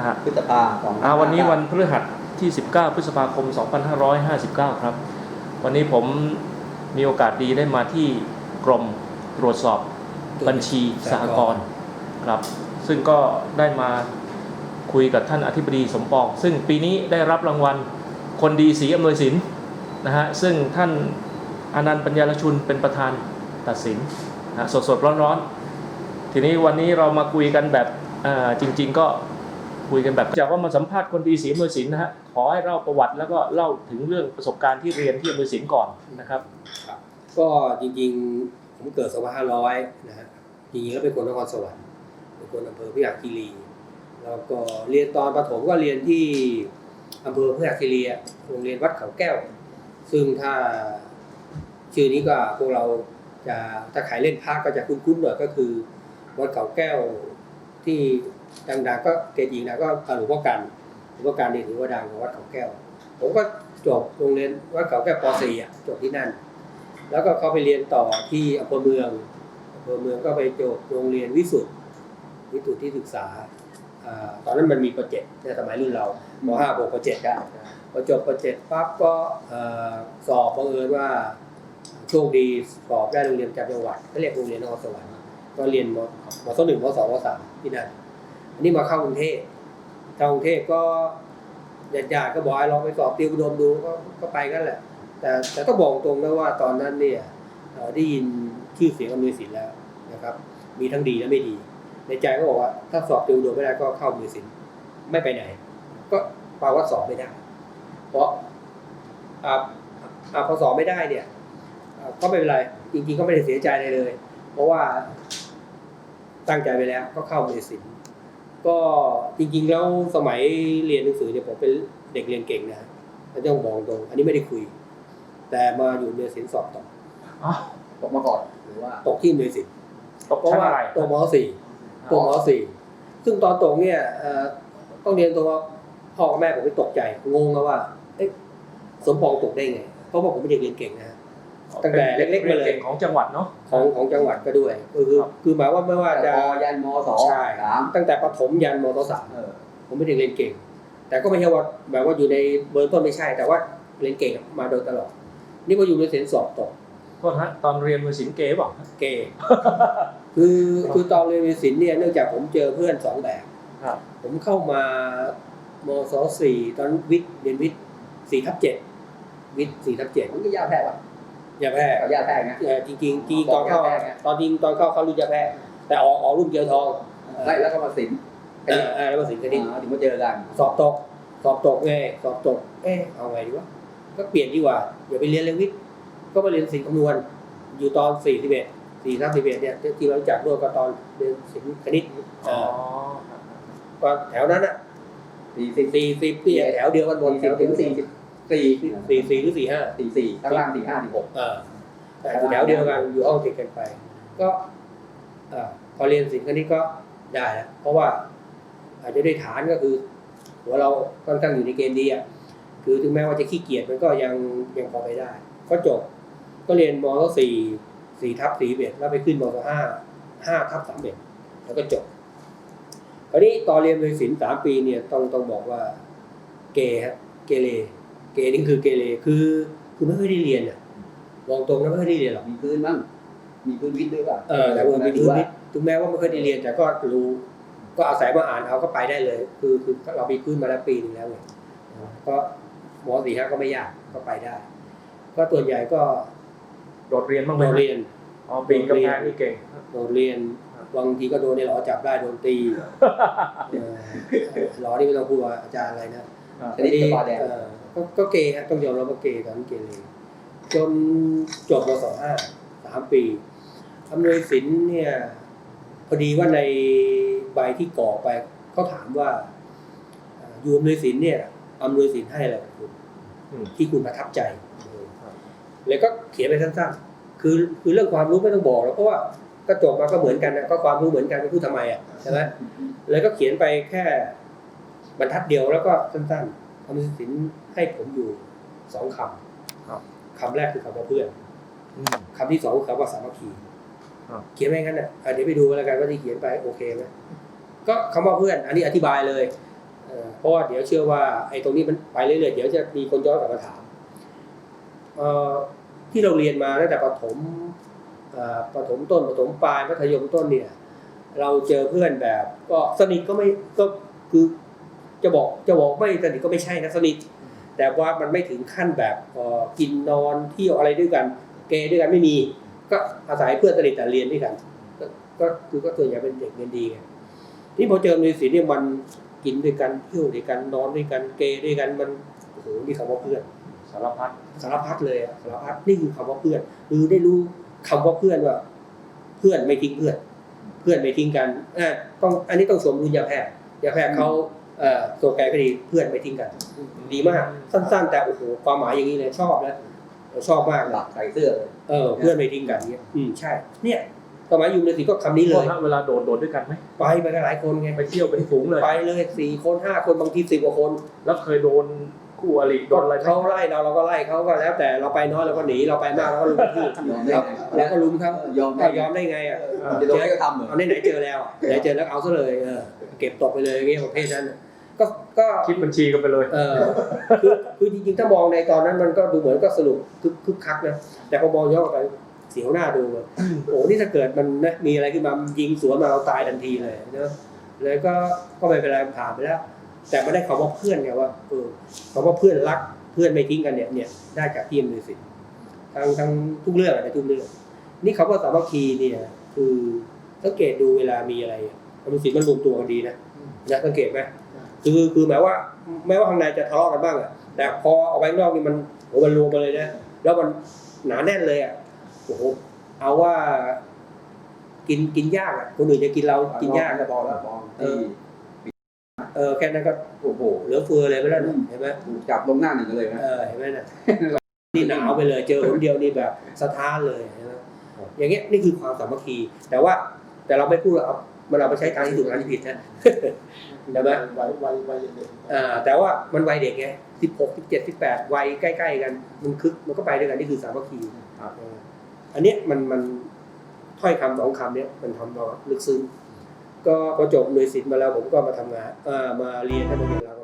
อ่าฮะพฤษภาสองอ่าวันนี้วันพฤหัสที่ 19 พฤษภาคม 2559 ครับ วันนี้ผมมีโอกาสดีได้มาที่กรมตรวจสอบบัญชีสหกรณ์ครับ ซึ่งก็ได้มาคุยกับท่านอธิบดีสมปอง ซึ่งปีนี้ได้รับรางวัลคนดีสีอำนวยสินนะฮะซึ่งท่านอนันต์ปัญญารชุนเป็นประธานตัดสินนะสดสดๆร้อนๆทีนี้วันนี้เรามาคุยกันแบบเอ่อจริง ๆ ก็ คุยกันแบบจากว่ามาสัมภาษณ์คนดีสีอำนวยสินนะฮะขอให้เล่าประวัติแล้วก็เล่าถึงเรื่องประสบการณ์ที่เรียนที่อำนวยสินก่อนนะครับก็จริงๆผมเกิด2500นะฮะจริงๆแล้วเป็นคนนครสวรรค์เป็นคนอำเภอพยักคีรีแล้วก็เรียนตอนประถมก็เรียนที่อำเภอพยักคีรีโรงเรียนวัดเขาแก้ว ซึ่งถ้าชื่อนี้ก็พวกเราจะถ้าใครเล่นภาคก็จะคุ้นๆหน่อยก็คือวัดเขาแก้วที่ ดังๆก็เกจินะก็หลวงพ่อกันหลวงพ่อกันนี่ถือว่าดังของวัดเขาแก้ว ผมก็จบโรงเรียนวัดเขาแก้วป .4 อะจบที่นั่น แล้วก็เข้าไปเรียนต่อที่อำเภอเมืองอำเภอเมืองก็ไปจบโรงเรียนวิสุทธ์วิสุทธิศึกษาตอนนั้นมันมีโปรเจกต์ในสมัยรุ่นเราม .5 บวกโปรเจกต์ได้พอจบโปรเจกต์ปั๊บก็สอบบังเอิญว่าโชคดีสอบได้โรงเรียนจำจังหวัดก็เรียกโรงเรียนนครสวรรค์ก็เรียนมมต้นหนึ่งมสองมสามที่นั่น อันนี้มาเข้ากรุงเทพเข้ากรุงเทพก็ญาติๆก็บอกให้ลองไปสอบติวอุดมดูก็ก็ไปกันแหละ แต่แต่ต้องบอกตรงนะว่าตอนนั้นเนี่ยเอ่อได้ยินชื่อเสียงอำนวยสินแล้วนะครับ มีทั้งดีและไม่ดี ในใจก็บอกว่า ถ้าสอบติวโดยไม่ได้ก็เข้าอำนวยสินไม่ไปไหน ก็ปลว่าสอบไม่ได้ เพราะอาอาพอสอบไม่ได้เนี่ยก็ไม่เป็นไร จริงๆก็ไม่ได้เสียใจอะไรเลย เพราะว่าตั้งใจไปแล้วก็เข้าอำนวยสิน ก็จริงๆแล้วสมัยเรียนหนังสือเนี่ยผมเป็นเด็กเรียนเก่งนะฮะต้องบอกตรงอันนี้ไม่ได้คุย แต่มาอยู่ในสินสอบตกอ๋อตกมาก่อนหรือว่าตกที่ในสินตกเพราะชั้นว่าอะไรตกมสี่ตกมสี่ซึ่งตอนตกเนี่ยเอ่อต้องเรียนตัวว่าพ่อกับแม่ผมไปตกใจงงนะว่าเอ๊ะสมปองตกได้ไงเพราะว่าผมเป็นเด็กเรียนเก่งนะ ตั้งแต่เล็กๆมาเลยก่งของจังหวัดเนาะของของจังหวัดก็ด้วยก็คือครับคือหมายว่าไม่ว่าแต่จะพอยันมสองใช่สามตั้งแต่ประถมยันมต้สามเออผมเป็นเด็กเรียนเก่ง แต่ก็ไม่ใช่ว่าแบบว่าอยู่ในเบอร์ต้นไม่ใช่ แต่ว่าเรียนเก่งมาโดยตลอด นี่พออยู่ในเสียนสอบตกโทษฮะตอนเรียนมือสินเก๋บอกเกย์คือคือตอนเรียนวิศิลป์เนี่ยเนื่องจากผมเจอเพื่อนสองแบบครับผมเข้ามามศสี่ตอนวิทย์เรียนวิทย์สี่ทับเจ็ดวิทย์สี่ทับเจ็ดมันก็ยาแพทย์ป่ะ ยาแพทย์เอายาแพทย์ไงเอ่อจริงๆจริงๆตอนเข้ายาแพทย์ไงตอนจริงตอนเข้าเข้ารุ่นยาแพทย์แต่ออกออกรุ่นเกียวทองไล่แล้วก็มาสินเออเออแล้วมาสิงคณิตอ่าถึงมาเจอกันสอบตก สอบตกไงสอบตก เอ๊ะเอาไงดีวะก็เปลี่ยนดีกว่าอย่าไปเรียนเรื่องวิทย์ก็มาเรียนศิลป์คำนวณ อยู่ตอนสี่สิบเอ็ดสี่ทับสิบเอ็ดเนี่ยที่เรารู้จักด้วยก็ตอนเรียนศิลป์คณิตเอ่อ๋ออก็แถวนั้นอะสี่สิบสี่สิบที่แถวเดียวกันหมดสี่สิบถึงสี่สิบ สี่สี่สี่หรือสี่ห้าสี่สี่ข้างล่างสี่ห้าสี่หกเออแต่อยู่แถวเดียวกันอยู่ห้องติดกันไป ก็เอ่อพอเรียนศิลป์คณิตก็ได้แล้วเพราะว่า อาจจะได้ฐานก็คือหัวเราค่อนข้างอยู่ในเกณฑ์ดีอะคือถึงแม้ว่าจะขี้เกียจมันก็ยังยังพอไปได้ ก็จบก็เรียนมสี่สี่ทับสี่เอ็ดแล้วไปขึ้นมห้าห้าทับสามเอ็ดแล้วก็จบคราวนี้ตอนเรียนในศิลป์สามปีเนี่ยต้องต้องบอกว่าเกฮะเกเร เกนี่คือเกเรคือคือไม่ค่อยได้เรียนอะบอกตรงนะไม่ค่อยได้เรียนหรอกมีพื้นบ้างมีพื้นวิทย์ด้วยป่ะเออแต่ว่ามีพื้นนิดถึงแม้ว่าไม่เคยได้เรียนแต่ก็รู้ ก็อาศัยมาอ่านเอาก็ไปได้เลย คือคือเรามีพื้นมาแล้วปีหนึ่งแล้วไงก็มสี่ห้าก็ไม่ยากก็ไปได้ ก็ตัวใหญ่ก็โดดเรียนบ้างไหมโดดเรียนอ๋อปีนกำแพงนี่เก่งโดดเรียนบางทีก็โดนในหลอจับได้โดนตีเออหลอนี่ไม่ต้องพูดว่าอาจารย์อะไรนะชนิดสปาแดงเออ ก็ก็เกย์ฮะต้องยอมรับว่าเกย์ตอนนั้นเกเรจนจบมสห้าสามปีอำนวยสินเนี่ยพอดีว่าในใบที่กรอกไปเขาถามว่าเอ่ออยู่อำนวยสินเนี่ยอำนวยสินให้อะไรกับคุณอืมที่คุณประทับใจครับแล้วก็เขียนไปสั้นๆคือคือเรื่องความรู้ไม่ต้องบอกแล้วเพราะว่าก็จบมาก็เหมือนกันนะก็ความรู้เหมือนกันจะพูดทำไมอะใช่ไหมแล้วก็เขียนไปแค่บรรทัดเดียวแล้วก็สั้นๆ อำนวยสินให้ผมอยู่สองคครับำคำแรกคือคำว่าเพื่อนอืมคำที่สองคือคำว่าสามัคคีครับเขียนไว้งั้นน่ะอะเดี๋ยวไปดูกันแล้วกันว่าที่เขียนไปโอเคไหมก็คำว่าเพื่อน อันนี้อธิบายเลยเอ่อเพราะว่าเดี๋ยวเชื่อว่าไอ้ตรงนี้มันไปเรื่อยๆเดี๋ยวจะมีคนย้อนกลับมาถามเอ่อที่เราเรียนมาตั้งแต่ประถมเอ่อประถมต้นประถมปลายมัธยมต้นเนี่ย เราเจอเพื่อนแบบ ก็สนิทก็ไม่ก็คือ จะบอกจะบอกไม่สนิทก็ไม่ใช่นะสนิทแต่ว่ามันไม่ถึงขั้นแบบเอ่อกินนอนเที่ยวอะไรด้วยกัน เกย์ด้วยกันไม่มี ก็อาศัยเพื่อนสนิทแต่เรียนด้วยกัน ก็ก็คือก็ส่วนใหญ่เป็นเด็กเรียนดีไงนี่พอเจอในศิลป์เนี่ยมันกินด้วยกันเที่ยวด้วยกันนอนด้วยกันเกย์ด้วยกันมันโอ้โหนี่คำว่าเพื่อนสารพัดสารพัดเลยอะสารพัดนี่คือคำว่าเพื่อนคือได้รู้คำว่าเพื่อนว่า เพื่อนไม่ทิ้งเพื่อน เพื่อนไม่ทิ้งกันอ่าต้องอันนี้ต้องสวมรุนยาแพทย์ยาแพทย์เขา เอ่อตัวแกก็ดีเพื่อนไม่ทิ้งกัน ดีมากสั้น ๆ แต่โอ้โหความหมายอย่างนี้เลยชอบนะชอบมากหลับใส่เสื้อเลยเออเพื่อนไม่ทิ้งกันเนี่ยอืมใช่ เนี่ยสมัยอยู่ในศิลป์ก็คำนี้เลโทษยนะเวลาโดดโดดด้วยกันไหมไปไปกันหลายคนไงไปเที่ยวเป็นฝูงเลยไปเลยสี่คนห้าคนบางทีสิบกว่าคน แล้วเคยโดนคู่อริโดนอะไรไหมเขาไล่เราเราก็ไล่เขาก็แล้ว แต่เราไปน้อยเราก็หนีเราไปมากเราก็ลุมกระทืบยอมได้ครับไงแล้วก็ลุมครับยอมได้ก็ยอมได้ไงอะจะโดนให้ก็ทำเหรอเอาไหนๆเจอแล้วอะไหนเจอแล้วเอาซะเลยเออเก็บตกไปเลยอย่างเงี้ยประเภทนั้นน่ะ ก็ก็คิดบัญชีกันไปเลยเออคือคือจริงๆถ้ามองในตอนนั้นมันก็ดูเหมือนก็สนุกคึกคึกคักนะแต่พอมองย้อนกลับไปเสียวหน้าดูอะโอ้โหนี่ถ้าเกิดมันนะมีอะไรขึ้นมามันยิงสวนมาเราตายทันทีเลยเนอะเลยก็ก็ไม่เป็นไรผ่านไปแล้ว แต่ไม่ได้คำว่าเพื่อนไงว่าเออคำว่าเพื่อนรักเพื่อนไม่ทิ้งกันเนี่ยเนี่ยได้จากที่มิวสิกทั้งทั้งทุกเรื่องอะในทุกเรื่อง นี่คำว่าสามัคคีเนี่ย คือสังเกตดูเวลามีอะไรมิวสิกมันรวมตัวกันดีนะนะสังเกตไหม คือคือหมายว่าแม้ว่าข้างในจะทะเลาะกันบ้างอะแต่พอออกไปข้างนอกนี่มันโหมันรวมมาเลยนะแล้วมันหนาแน่นเลยอะโอ้โหเอาว่า กินกินยากอะคนอื่นจะกินเรากินยากจะพอแล้วพอเออเออแค่นั้นก็โอ้โหเหลือเฟือเลยไม่แล้วนะเห็นไหมถูกจับลงหน้าหนึ่งเลยนะเออเห็นไหมน่ะนี่หนาวไปเลย เจอคนเดียวนี่แบบสะท้านเลยเห็นไหมอย่างเงี้ยนี่คือความสามัคคี แต่ว่า แต่เราไม่พูดว่าเอา มันเอาไปใช้ทางที่ถูกทางที่ผิดนะใช่ไหมวัยวัยวัยเด็กอ่าแต่ว่ามันวัยเด็กไงสิบหกสิบเจ็ดสิบแปดวัยใกล้ ๆ กันมันคึกมันก็ไปด้วยกันนี่คือสามัคคีเอออันเนี้ยมันมันถ้อยคำสองคำเนี้ยมันทำเราลึกซึ้งก็พอจบหน่วยศิลป์มาแล้วผมก็มาทำงานเอ่อมาเรียนให้โรงเรียนเรา